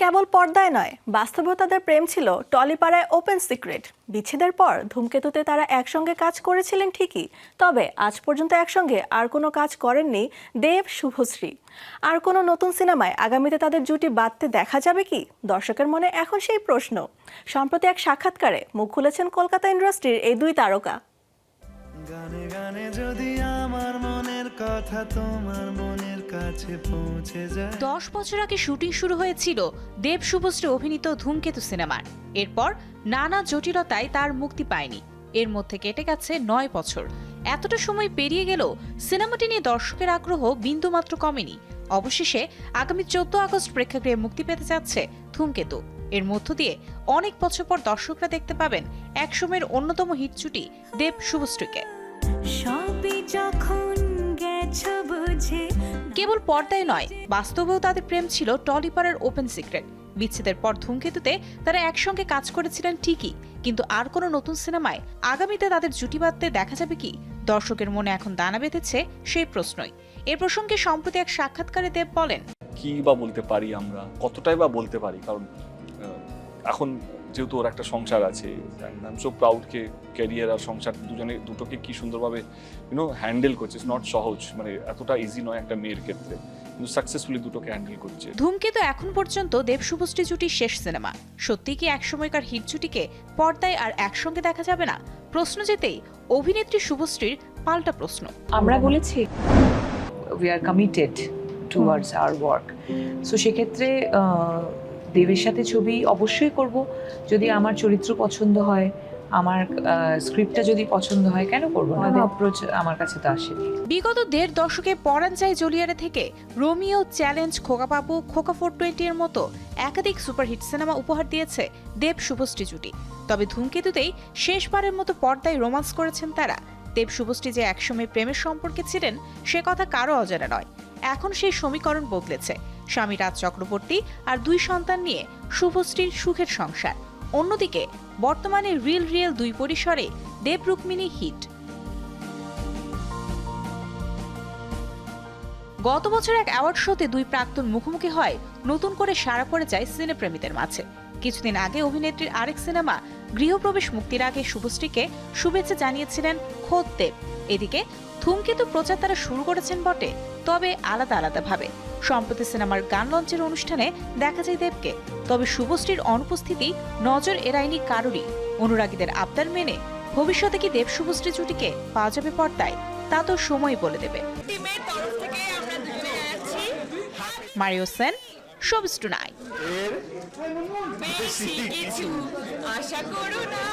কেবল পর্দায় নয়, বাস্তবেও তাদের প্রেম ছিল টলিপাড়ায় ওপেন সিক্রেট। বিচ্ছেদের পর ধূমকেতুতে তারা একসঙ্গে কাজ করেছিলেন ঠিকই, তবে আজ পর্যন্ত একসঙ্গে আর কোনো কাজ করেননি দেব শুভশ্রী। আর কোনো নতুন সিনেমায় আগামীতে তাদের জুটি বাঁধতে দেখা যাবে কি? দর্শকের মনে এখন সেই প্রশ্ন। সম্প্রতি এক সাক্ষাৎকারে মুখ খুলেছেন কলকাতা ইন্ডাস্ট্রির এই দুই তারকা। গানে গানে যদি আমার মনের কথা তোমার মনের কাছে পৌঁছে যায়। দশ বছর আগে শুটিং শুরু হয়েছিল দেব শুভশ্রী অভিনীত ধূমকেতু সিনেমার। এরপর নানা জটিলতায় তার মুক্তি পায়নি। এর মধ্যে কেটে গেছে নয় বছর। এতটা সময় পেরিয়ে গেলেও সিনেমাটি নিয়ে দর্শকের আগ্রহ বিন্দুমাত্র কমেনি। অবশেষে আগামী চোদ্দ আগস্ট প্রেক্ষাগৃহে মুক্তি পেতে যাচ্ছে ধূমকেতু। এর মধ্য দিয়ে অনেক বছর পর দর্শকরা দেখতে পাবেন একসময়ের অন্যতম হিট জুটি দেব শুভশ্রীকে। সবই যখন গেছো বুঝে। কেবল পর্দায় নয় বাস্তবেও তাদের প্রেম ছিল টলিপাড়ার ওপেন সিক্রেট বিচ্ছেদের পর ধূমকেতুতে তারা একসঙ্গে কাজ করেছিলেন ঠিকই কিন্তু আর কোনো নতুন সিনেমায় আগামীতে তাদের জুটি বাঁধতে দেখা যাবে কি? দর্শকের মনে এখন দানা বেঁধেছে সেই প্রশ্নই। এ প্রসঙ্গে সম্প্রতি এক সাক্ষাৎকারে দেব বলেন কি বা বলতে পারি আমরা? কতটাই বা বলতে পারি? কারণ এখন যেহেতু ওর একটা সংসার আছে আই এম সো প্রাউড কে ক্যারিয়ার আর সংসার দুজনে দুটোকে কি সুন্দরভাবে ইউনো হ্যান্ডেল করছে। নট সহজ মানে এতটা ইজি নয় একটা মেয়ের ক্ষেত্রে। কিন্তু সাকসেসফুলি দুটোকে হ্যান্ডেল করছে। ধূমকেতু এখন পর্যন্ত দেব শুভশ্রী জুটির শেষ সিনেমা। সত্যি কি একসময়কার হিট জুটিকে পর্দায় আর একসঙ্গে দেখা যাবে না? প্রশ্ন যেতেই অভিনেত্রী শুভশ্রীর পাল্টা প্রশ্ন। আমরা বলেছি we are committed towards our work so সেক্ষেত্রে দেবের সাথে ছবি অবশ্যই করব। যদি আমার চরিত্র পছন্দ হয় আমার স্ক্রিপ্টটা যদি পছন্দ হয় কেন করব না? অ্যাপ্রোচ আমার কাছে তো আসেনি। বিগত দেড় দশকে পরাণ চাই জলিয়ারে থেকে রোমিও চ্যালেঞ্জ খোকাবাবু খোকা ফোর টোয়েন্টি এর মতো একাধিক সুপারহিট সিনেমা উপহার দিয়েছে দেব শুভশ্রী জুটি। তবে ধূমকেতুতেই শেষবারের মতো পর্দায় রোমান্স করেছেন তারা। দেব শুভশ্রী যে একসময় প্রেমের সম্পর্কে ছিলেন সে কথা কারও অজানা নয়। এখন সেই সমীকরণ বদলেছে। স্বামী রাজ চক্রবর্তী আর দুই সন্তান নিয়ে শুভশ্রীর সুখের সংসার। অন্যদিকে বর্তমানে রিল রিয়েল দুই পরিসরে দেব রুক্মিণী হিট। গত বছর এক অ্যাওয়ার্ড শোতে দুই প্রাক্তন মুখোমুখি হয়, নতুন করে সারা পড়ে যায় সিনেপ্রেমীদের মাঝে। কিছুদিন আগে অভিনেত্রীর আরেক সিনেমা, গৃহপ্রবেশ মুক্তির আগে শুভশ্রীকে শুভেচ্ছা জানিয়েছিলেন খোদ দেব। এদিকে ধূমকেতু প্রচার তারা শুরু করেছেন বটে তবে আলাদা আলাদা ভাবে সম্প্রতি সিনেমার গান লঞ্চের অনুষ্ঠানে দেখা যায় দেবকে তবে শুভশ্রীর অনুপস্থিতি নজর এড়ায়নি কারোরই। অনুরাগীদের আবদার মেনে ভবিষ্যতে কি দেব শুভশ্রী জুটিকে পাওয়া যাবে পর্দায় তা তো সময় বলে দেবে। মারিও সেন শোবিস আশা করো না।